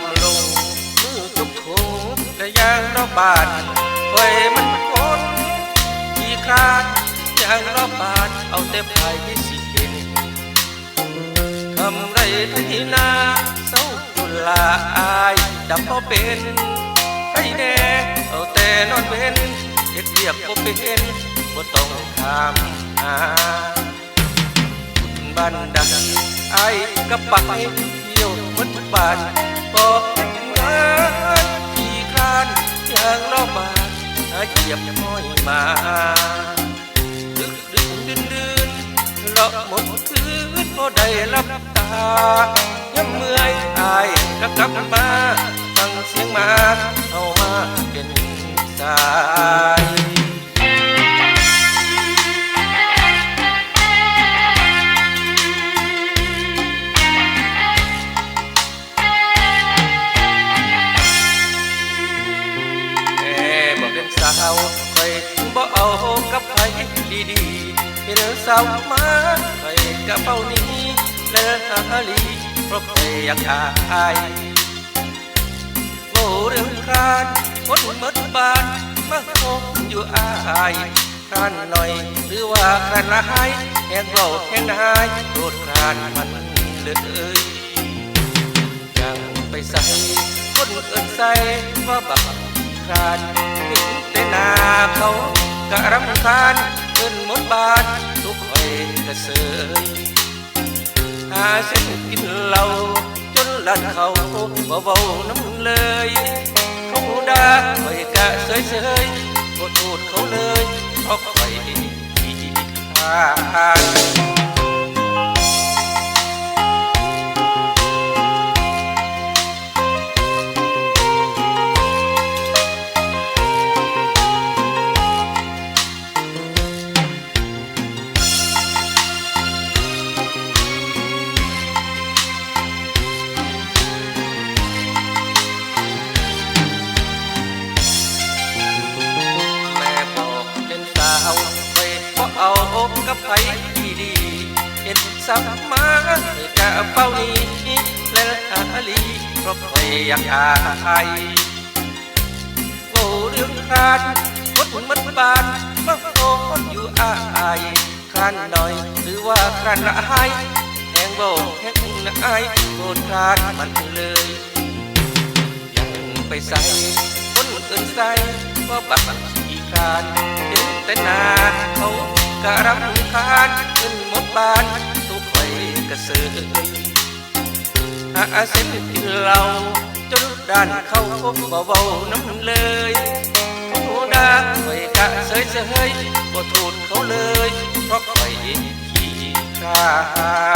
ำลงมือจุกถุงและยางรอบบานไว้มันคนที่คร้านยางรอบบานเอาแต่ภายที่สิเห็นทำไรที่นาเศร้าจุลาอายจำบ่เป็นไปแน่เอาแต่นอนเว้นเฮ็ดเรียกบ่เป็นบ่ต้องถามหาบ้านใดไอ้กระปักเที่ยวมันบ้าน อกงานขี่คร้านย่างรอบานหาเหยียบห้อยมาดึกดึกดื่นดื่นเลาะหมดคืนพอได้รับตาย่ำเมื่อยอายก็กลับมาฟังเสียงมาเอามาเป็นสาย บอาวไปบ่เอากับใครดีๆเห็นสาวมาไปกับเป้านี้และหาลีเพราะใครอยากอายโง่เรื่องครานคนมดบานมาคงอยู่อายครานหน่อย หรือว่าครานละหายแหงเบาแหงนายโรดครานมันเลยยังไปใส่คนอื่นใส่ว่าบักครานเห็นแต่ หน้าเขากะรำคาญขึ้นมดบาททุกคอยกระเสยหาเส้นกินเหล้าจนลันเขาบ่เบาน้ำเลยเขาด่าคอยกะเสยเสยๆบ่ทูดเขาเลยเพราะคอยขี้ขลาด กับไผดีดีเห็นสับมาให้กะเป้านี้และหาลีเพราะใครอยากอายโง่เรื่องคานคดมันบานมาโอนอยู่อายครานหน่อย หรือว่าครานละหายแหงโบแหงนายโกรธครานมันเลยยังไปใส่คนอื่นใส่ว่าบักขี้ครานเห็นแต่นาเขา กะรำคาญขึ้นหมดบ้านทุกไฟกระเสืออาเซ็นกินเหล้าจนด้านเข้าพบเบาๆน้ำเลยผู้ดาไฟกะเสยเสยบ่ทูดเขาเลย เพราะไฟขี้คา